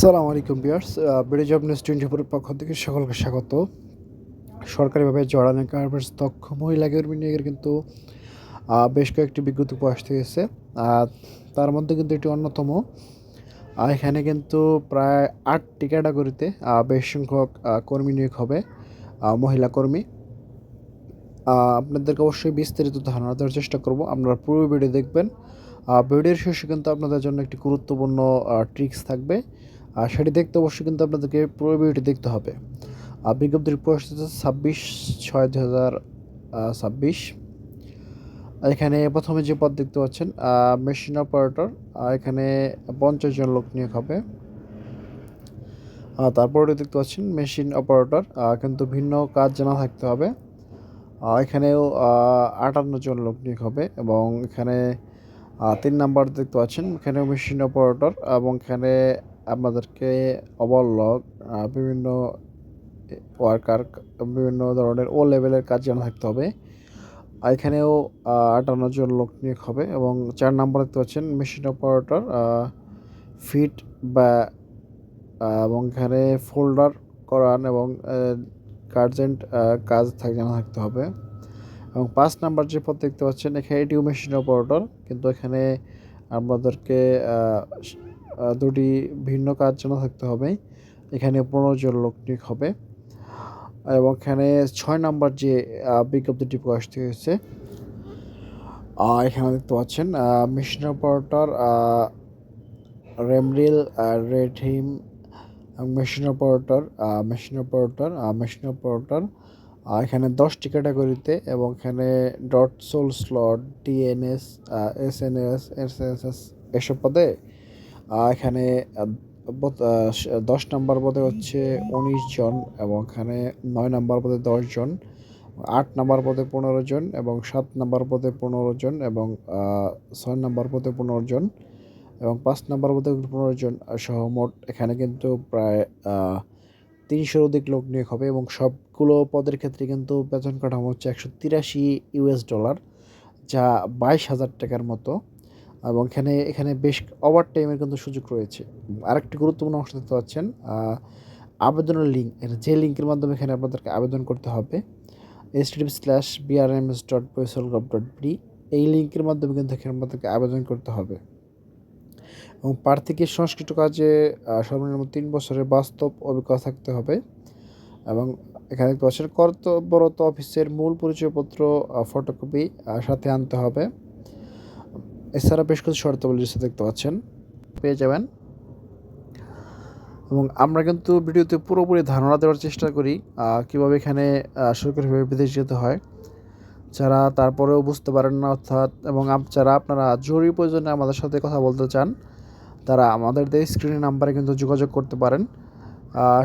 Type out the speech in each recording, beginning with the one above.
আসসালামু আলাইকুম বিয়ার্স bridge of news twenty ফোরের পক্ষ থেকে সকলকে স্বাগত। সরকারিভাবে জড়ানো গার্মেন্টস দক্ষ মহিলা কর্মী কিন্তু বেশ কয়েকটি বিজ্ঞপ্তি প্রকাশ হয়েছে তার মধ্যে কিন্তু এটি অন্যতম। এখানে কিন্তু প্রায় আটটি ক্যাটাগরিতে বেশ সংখ্যক কর্মী নিয়োগ হবে মহিলা কর্মী। আপনাদেরকে অবশ্যই বিস্তারিত ধারণা দেওয়ার চেষ্টা করব। আপনারা পুরো ভিডিও দেখবেন। ভিডিওর শেষে কিন্তু আপনাদের জন্য একটি গুরুত্বপূর্ণ ট্রিক্স থাকবে। আর সেটি দেখতে অবশ্যই কিন্তু আপনাদেরকে পুরো ভিডিওটি দেখতে হবে। আর বিজ্ঞপ্তির হচ্ছে ছাব্বিশ ছয় দু হাজার ছাব্বিশ। এখানে প্রথমে যে পদ দেখতে পাচ্ছেন মেশিন অপারেটর এখানে পঞ্চাশ জন লোক নিয়োগ হবে। তারপরে দেখতে পাচ্ছেন মেশিন অপারেটর কিন্তু ভিন্ন কাজ জানা থাকতে হবে। এখানেও আটান্ন জন লোক নিয়োগ হবে এবং এখানে তিন নাম্বার দেখতে পাচ্ছেন, এখানেও মেশিন অপারেটর এবং এখানে আপনাদেরকে ওভারলক বিভিন্ন ওয়ার্কার বিভিন্ন ধরনের ও লেভেলের কাজ জানা থাকতে হবে। এখানেও আটান্ন জন লোক নিয়োগ হবে এবং চার নাম্বার দেখতে পাচ্ছেন মেশিন অপারেটর ফিট বা এবং এখানে ফোল্ডার করান এবং গার্জেন্ট কাজ থাক জানা থাকতে হবে। এবং পাঁচ নাম্বার যে পদ দেখতে পাচ্ছেন এখানে এটিও মেশিন অপারেটর কিন্তু এখানে আহ, দুটি ভিন্ন কাজ জানা থাকতে হবে। এখানে পনেরো জন লোক নিয়োগ হবে। এবং এখানে ছয় নাম্বার যে বিজ্ঞপ্তিটি প্রকাশ হয়েছে এখানে দেখতে পাচ্ছেন মেশিন অপারেটর রেমরিল রেড হিম machine operator machine operator machine operator এখানে দশটি ক্যাটাগরিতে এবং এখানে ডট সোল slot DNS S N S S S S এসব পদে এখানে দশ নম্বর পদে হচ্ছে উনিশ জন এবং এখানে নয় নম্বর পদে দশ জন, আট নম্বর পদে পনেরো জন এবং সাত নম্বর পদে পনেরো জন এবং ছয় নম্বর পদে পনেরো জন এবং পাঁচ নম্বর পদে পনেরো জন সহ মোট এখানে কিন্তু প্রায় তিনশোর অধিক লোক নিয়োগ হবে এবং সবগুলো পদের ক্ষেত্রে কিন্তু বেতন কাঠামো হচ্ছে একশো তিরাশি ইউএস ডলার, যা বাইশ হাজার টাকার মতো। এবং এখানে এখানে বেশ ওভার টাইমের কিন্তু সুযোগ রয়েছে। আরেকটি গুরুত্বপূর্ণ অংশ দেখতে পাচ্ছেন আবেদনের লিঙ্ক যে লিঙ্কের মাধ্যমে এখানে আপনাদেরকে আবেদন করতে হবে S T slash BRMS dot পয়সল gov dot B এই লিঙ্কের মাধ্যমে কিন্তু এখানে আপনাদেরকে আবেদন করতে হবে। এবং প্রার্থীকে সংস্কৃত কাজে সর্বনিম্ন তিন বছরের বাস্তব অভিজ্ঞতা থাকতে হবে। এবং এখানে পাচ্ছেন, কর্তব্যরত অফিসের মূল পরিচয়পত্র ফটোকপি সাথে আনতে হবে। এছাড়া বেশ কিছু শর্তাবলী দেখতে পাচ্ছেন। পেয়ে যাবেন। এবং আমরা কিন্তু ভিডিওতে পুরোপুরি ধারণা দেওয়ার চেষ্টা করি কীভাবে এখানে সরকারিভাবে বিদেশ যেতে হয়। যারা তারপরেও বুঝতে পারেন না, অর্থাৎ, এবং যারা আপনারা জরুরি প্রয়োজনে আমাদের সাথে কথা বলতে চান, তারা আমাদের দিয়ে স্ক্রিনের নাম্বারে কিন্তু যোগাযোগ করতে পারেন।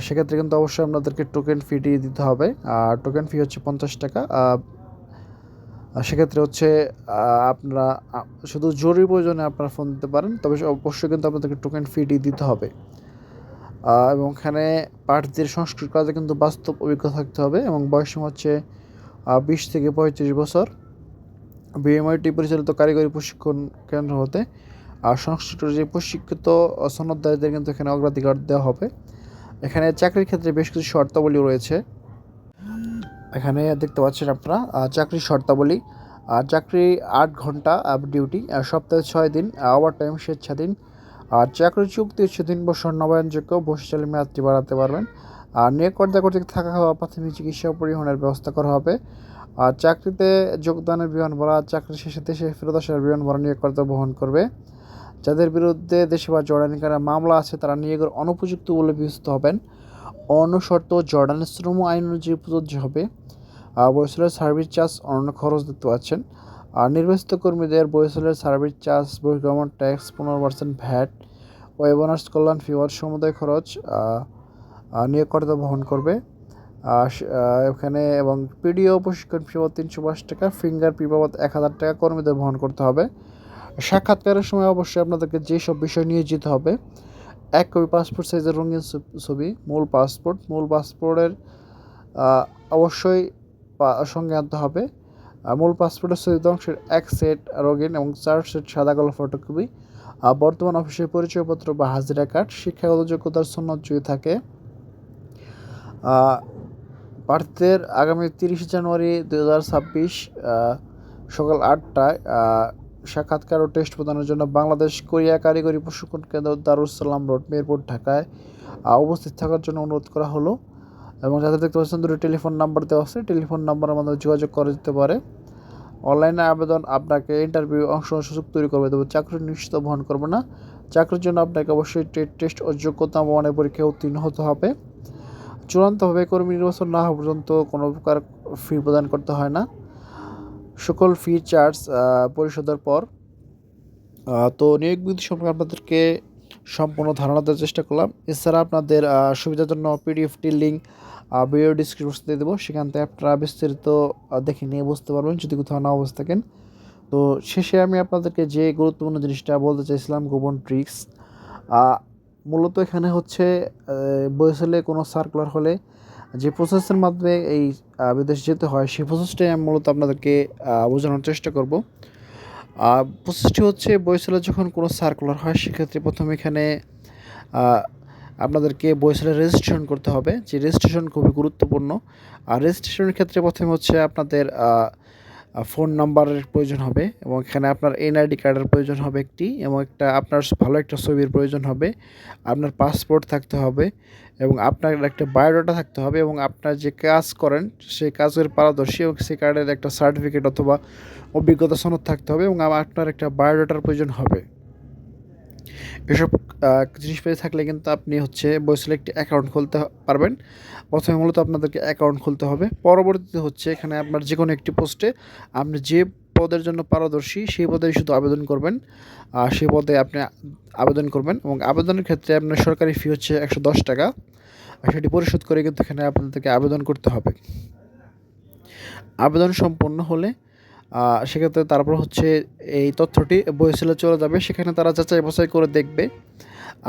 সেক্ষেত্রে কিন্তু অবশ্যই আপনাদেরকে টোকেন ফিটি দিতে হবে। আর টোকেন ফি হচ্ছে পঞ্চাশ টাকা। সেক্ষেত্রে হচ্ছে আপনারা শুধু জরুরি প্রয়োজনে আপনারা ফোন দিতে পারেন, তবে অবশ্যই কিন্তু আপনাদেরকে টোকেন ফিটি দিতে হবে। এবং এখানে প্রার্থীদের সংস্কৃত কাজে কিন্তু বাস্তব অভিজ্ঞতা থাকতে হবে এবং বয়সসীমা হচ্ছে বিশ থেকে পঁয়ত্রিশ বছর। বিএমআইটি পরিচালিত কারিগরি প্রশিক্ষণ কেন্দ্র হতে, আর সংশ্লিষ্ট যে প্রশিক্ষিত সনদদারীদের কিন্তু এখানে অগ্রাধিকার দেওয়া হবে। এখানে চাকরির ক্ষেত্রে বেশ কিছু শর্তাবলী রয়েছে। এখানে দেখতে পাচ্ছেন আপনারা চাকরির শর্তাবলী আর চাকরি আট ঘণ্টা ডিউটি সপ্তাহে ছয় দিন ওভার টাইম স্বেচ্ছাধীন, আর চাকরি চুক্তি হচ্ছে তিন বছর নবায়নযোগ্য বসিচালী মেয়াদটি বাড়াতে পারবেন। আর নিয়োগকর্তা কর্তৃক থাকা খাওয়া প্রাথমিক চিকিৎসা পরিবহনের ব্যবস্থা করা হবে। আর চাকরিতে যোগদানের বিমান ভাড়া চাকরি শেষে দেশে ফেরত আসার বিমান ভাড়া নিয়োগকর্তা বহন করবে। যাদের বিরুদ্ধে দেশে বা জর্ডানি করা মামলা আছে, তারা নিয়োগের অনুপযুক্ত বলে বিবেচিত হবেন। অন্য শর্ত জর্ডানের শ্রম আইন অনুযায়ী প্রযোজ্য হবে। বরিশালের সার্ভিস চার্জ অন্য খরচ দেখতে পাচ্ছেন। আর নির্বাচিত কর্মীদের বরিশালের সার্ভিস চার্জ বহির্গমন ট্যাক্স পনেরো পার্সেন্ট ভ্যাট ওয়েবনার্স কল্যাণ ফিওয়ার সমুদায় খরচ নিয়োগকর্তা বহন করবে। এখানে এবং পিডিও প্রশিক্ষণ ফি বাবদ তিনশো পাঁচ টাকা, ফিঙ্গার পি বাবদ এক হাজার টাকা কর্মীদের বহন করতে হবে। সাক্ষাৎকারের সময় অবশ্যই আপনাদেরকে যেসব বিষয় নিয়ে যেতে হবে এক কপি পাসপোর্ট সাইজের রঙিন ছবি মূল পাসপোর্ট মূল পাসপোর্টের অবশ্যই সঙ্গে আনতে হবে। মূল পাসপোর্টের ছবি অংশের এক সেট রঙিন এবং চার সেট সাদা কালো ফটোকপি বর্তমান অফিসের পরিচয়পত্র বা হাজিরা কার্ড শিক্ষাগত যোগ্যতার সনদ যদি থাকে প্রার্থীদের আগামী তিরিশে জানুয়ারি দু হাজার ছাব্বিশ সকাল আটটায় সাক্ষাৎকার ও টেস্ট প্রদানের জন্য বাংলাদেশ কোরিয়া কারিগরি প্রশিক্ষণ কেন্দ্র দারুসালাম রোড, মিরপুর, ঢাকায় উপস্থিত থাকার জন্য অনুরোধ করা হলো। এবং যাদের দেখতে পাচ্ছেন, দুটো টেলিফোন নাম্বার দেওয়া আছে। টেলিফোন নাম্বারের মাধ্যমে যোগাযোগ করা যেতে পারে। অনলাইনে আবেদন আপনাকে ইন্টারভিউ অংশ সুযোগ তৈরি করবে, তবে চাকরি নিশ্চিত বহন করবে না। চাকরির জন্য আপনাকে অবশ্যই ট্রেড টেস্ট ও যোগ্যতা প্রমাণের পরীক্ষায় উত্তীর্ণ হতে হবে। চূড়ান্তভাবে কর্মী নির্বাচন না হওয়া পর্যন্ত কোনো প্রকার ফি প্রদান করতে হয় না। সকল ফি চার্জ পরিশোধের পর তো নিয়োগ বিধি সম্পর্কে আপনাদেরকে সম্পূর্ণ ধারণা দেওয়ার চেষ্টা করলাম। এছাড়া আপনাদের সুবিধার জন্য পিডিএফটি লিঙ্ক ভিডিও ডিসক্রিপশন দিয়ে দেবো। সেখান থেকে আপনারা বিস্তারিত দেখে নিয়ে বুঝতে পারবেন, যদি কোথাও না বুঝতে থাকেন। তো শেষে আমি আপনাদেরকে যে গুরুত্বপূর্ণ জিনিসটা বলতে চাইছিলাম, গোপন ট্রিক্স মূলত এখানে হচ্ছে বয়সলে কোনো সার্কুলার হলে যে প্রসেসের মাধ্যমে এই বিদেশ যেতে হয়, সেই প্রসেসটাই আমি মূলত আপনাদেরকে বোঝানোর চেষ্টা করব। প্রসেসটি হচ্ছে, বইসেলে যখন কোনো সার্কুলার হয়, সেক্ষেত্রে প্রথম এখানে আপনাদেরকে বইসেলে রেজিস্ট্রেশন করতে হবে। যে রেজিস্ট্রেশন খুবই গুরুত্বপূর্ণ। আর রেজিস্ট্রেশনের ক্ষেত্রে প্রথমে হচ্ছে আপনাদের ফোন নাম্বারের প্রয়োজন হবে এবং এখানে আপনার এনআইডি কার্ডের প্রয়োজন হবে একটি এবং একটা আপনার ভালো একটা ছবির প্রয়োজন হবে, আপনার পাসপোর্ট থাকতে হবে এবং আপনার একটা বায়োডাটা থাকতে হবে এবং আপনার যে কাজ করেন সেই কাজের পারদর্শী এবং সেই কার্ডের একটা সার্টিফিকেট অথবা অভিজ্ঞতা সনদ থাকতে হবে এবং আপনার একটা বায়োডাটার প্রয়োজন হবে। এসব আহ, জিনিসপাতি থাকলে কিন্তু আপনি হচ্ছে বইসলে একটি অ্যাকাউন্ট খুলতে পারবেন। প্রথমে মূলত আপনাদেরকে অ্যাকাউন্ট খুলতে হবে। পরবর্তীতে হচ্ছে এখানে আপনার যে কোনো একটি পোস্টে আপনি যে পদের জন্য পারদর্শী সেই পদে শুধু আবেদন করবেন। আর সেই পদে আপনি আবেদন করবেন এবং আবেদনের ক্ষেত্রে আপনার সরকারি ফি হচ্ছে একশো দশ টাকা। আর সেটি পরিশোধ করে কিন্তু এখানে আপনাদেরকে আবেদন করতে হবে। আবেদন সম্পন্ন হলে সেক্ষেত্রে তারপর হচ্ছে এই তথ্যটি বইসেলে চলে যাবে। সেখানে তারা যাচাই বাছাই করে দেখবে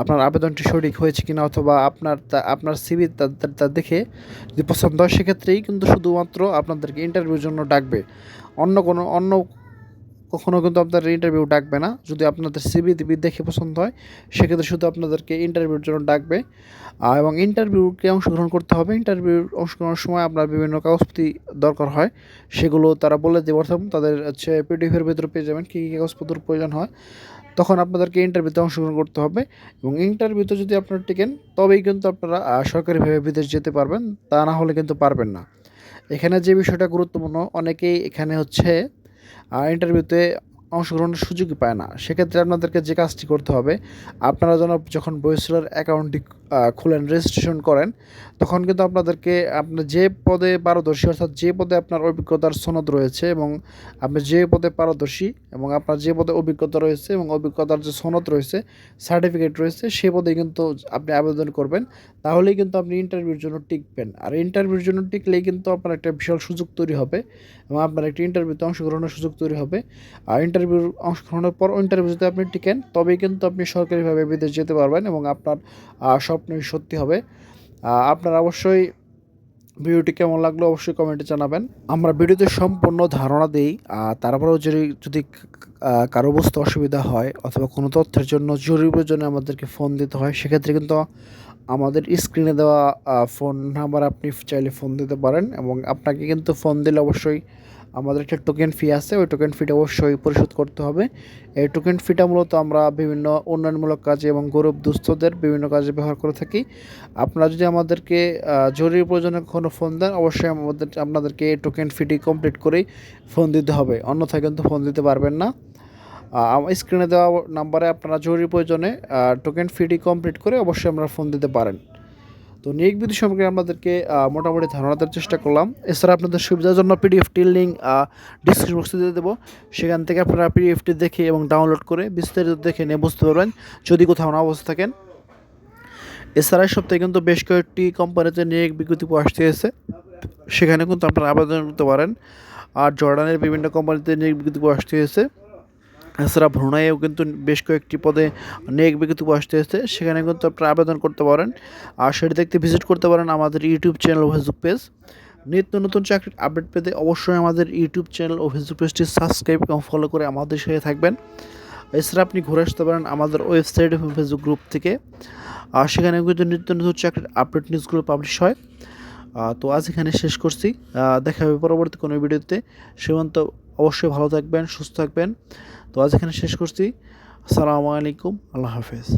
আপনার আবেদনটি সঠিক হয়েছে কিনা অথবা আপনার আপনার সিবি তা দেখে যদি পছন্দ হয়, সেক্ষেত্রেই কিন্তু শুধুমাত্র আপনাদেরকে ইন্টারভিউর জন্য ডাকবে। অন্য কোনো অন্য কখনও কিন্তু আপনাদের ইন্টারভিউ ডাকবে না। যদি আপনাদের সিবি দিবি দেখে পছন্দ হয়, সেক্ষেত্রে শুধু আপনাদেরকে ইন্টারভিউর জন্য ডাকবে। এবং ইন্টারভিউকে অংশগ্রহণ করতে হবে। ইন্টারভিউ অংশগ্রহণের সময় আপনার বিভিন্ন কাগজপত্র দরকার হয়। সেগুলো তারা বলে দেবে। অর্থাৎ তাদের হচ্ছে পিডিএফের ভিতরে পেয়ে যাবেন, কী কী কাগজপত্র প্রয়োজন হয়। তখন আপনাদেরকে ইন্টারভিউতে অংশগ্রহণ করতে হবে। এবং ইন্টারভিউতে যদি আপনারা টিকেন, তবেই কিন্তু আপনারা সরকারিভাবে বিদেশ যেতে পারবেন। তা না হলে কিন্তু পারবেন না। এখানে যে বিষয়টা গুরুত্বপূর্ণ, অনেকেই এখানে হচ্ছে ইন্টারভিউতে অংশগ্রহণের সুযোগই পায় না। সেক্ষেত্রে আপনাদেরকে যে কাজটি করতে হবে, আপনারা যেন যখন বইসেলার অ্যাকাউন্টটি খুলেন রেজিস্ট্রেশন করেন তখন কিন্তু আপনাদেরকে আপনার যে পদে পারদর্শী অর্থাৎ যে পদে আপনার অভিজ্ঞতার সনদ রয়েছে এবং আপনি যে পদে পারদর্শী এবং আপনার যে পদে অভিজ্ঞতা রয়েছে এবং অভিজ্ঞতার যে সনদ রয়েছে সার্টিফিকেট রয়েছে সে পদে কিন্তু আপনি আবেদন করবেন। তাহলেই কিন্তু আপনি ইন্টারভিউর জন্য টিকবেন। আর ইন্টারভিউর জন্য টিকলেই কিন্তু আপনার একটা বিশাল সুযোগ তৈরি হবে এবং আপনার একটি ইন্টারভিউতে অংশগ্রহণের সুযোগ তৈরি হবে। আর ইন্টারভিউর অংশগ্রহণের পর ইন্টারভিউ যদি আপনি টিকেন তবেই কিন্তু আপনি সরকারিভাবে বিদেশ যেতে পারবেন এবং আপনার আহ, স্বপ্নই সত্যি হবে। আপনারা অবশ্যই ভিডিওটি কেমন লাগল অবশ্যই কমেন্টে জানাবেন। আমরা ভিডিওতে সম্পূর্ণ ধারণা দিই তারপরেও যদি যদি কারও বুঝতে অসুবিধা হয় অথবা কোনো তথ্যের জন্য জরুরি প্রয়োজনে আমাদেরকে ফোন দিতে হয়, সেক্ষেত্রে কিন্তু আমাদের স্ক্রিনে দেওয়া ফোন নাম্বার আপনি চাইলে ফোন দিতে পারেন এবং আপনাকে কিন্তু ফোন দিলে অবশ্যই আমাদের একটা টোকেন ফি আছে, ওই টোকেন ফিটা অবশ্যই পরিশোধ করতে হবে। এই টোকেন ফিটা মূলত আমরা বিভিন্ন উন্নয়নমূলক কাজে এবং গরিব দুস্থদের বিভিন্ন কাজে ব্যবহার করে থাকি। আপনারা যদি আমাদেরকে জরুরি প্রয়োজনে কোনো ফোন দেন, অবশ্যই আমাদের, আপনাদেরকে এই টোকেন ফিটি কমপ্লিট করেই ফোন দিতে হবে। অন্যথায় কিন্তু ফোন দিতে পারবেন না। স্ক্রিনে দেওয়া নাম্বারে আপনারা জরুরি প্রয়োজনে টোকেন ফিটি কমপ্লিট করে অবশ্যই আপনারা ফোন দিতে পারেন। তো নিয়োগ বিধি সম্পর্কে আমাদেরকে মোটামুটি ধারণা দেওয়ার চেষ্টা করলাম। এছাড়া আপনাদের সুবিধার জন্য পিডিএফটির লিঙ্ক ডিসক্রিপশন বক্সে দিয়ে দেবো। সেখান থেকে আপনারা পিডিএফটি দেখে এবং ডাউনলোড করে বিস্তারিত দেখে নিয়ে বুঝতে পারবেন যদি কোথাও না অবস্থা থাকেন। এছাড়া সপ্তাহে কিন্তু বেশ কয়েকটি কোম্পানিতে নিয়োগ বিজ্ঞপ্তি আসতে দিয়েছে। সেখানে কিন্তু আপনারা আবেদন করতে পারেন। আর জর্ডানের বিভিন্ন কোম্পানিতে নিয়োগ বিজ্ঞপ্তি আসতে দিয়েছে। এছাড়া ভ্রুণাইয়েও কিন্তু বেশ কয়েকটি পদে নেক বিজ্ঞপ্তি আসতে আসতে সেখানে কিন্তু আপনারা আবেদন করতে পারেন। আর সেটি দেখতে ভিজিট করতে পারেন আমাদের ইউটিউব চ্যানেল ও ফেসবুক পেজ নিত্য নতুন চাকরির আপডেট পেতে অবশ্যই আমাদের ইউটিউব চ্যানেল ও ফেসবুক পেজটি সাবস্ক্রাইব এবং ফলো করে আমাদের সাথে থাকবেন। এছাড়া আপনি ঘুরে আসতে পারেন আমাদের ওয়েবসাইট এবং ফেসবুক গ্রুপ থেকে। আর সেখানে কিন্তু নিত্য নতুন চাকরির আপডেট নিউজগুলো পাবলিশ হয়। তো আজ এখানে শেষ করছি। দেখা হবে পরবর্তী কোনো ভিডিওতে সীমান্ত অবশ্যই ভালো থাকবেন সুস্থ থাকবেন। তো আজ এখানে শেষ করছি। আসসালামু আলাইকুম। আল্লাহ হাফেজ।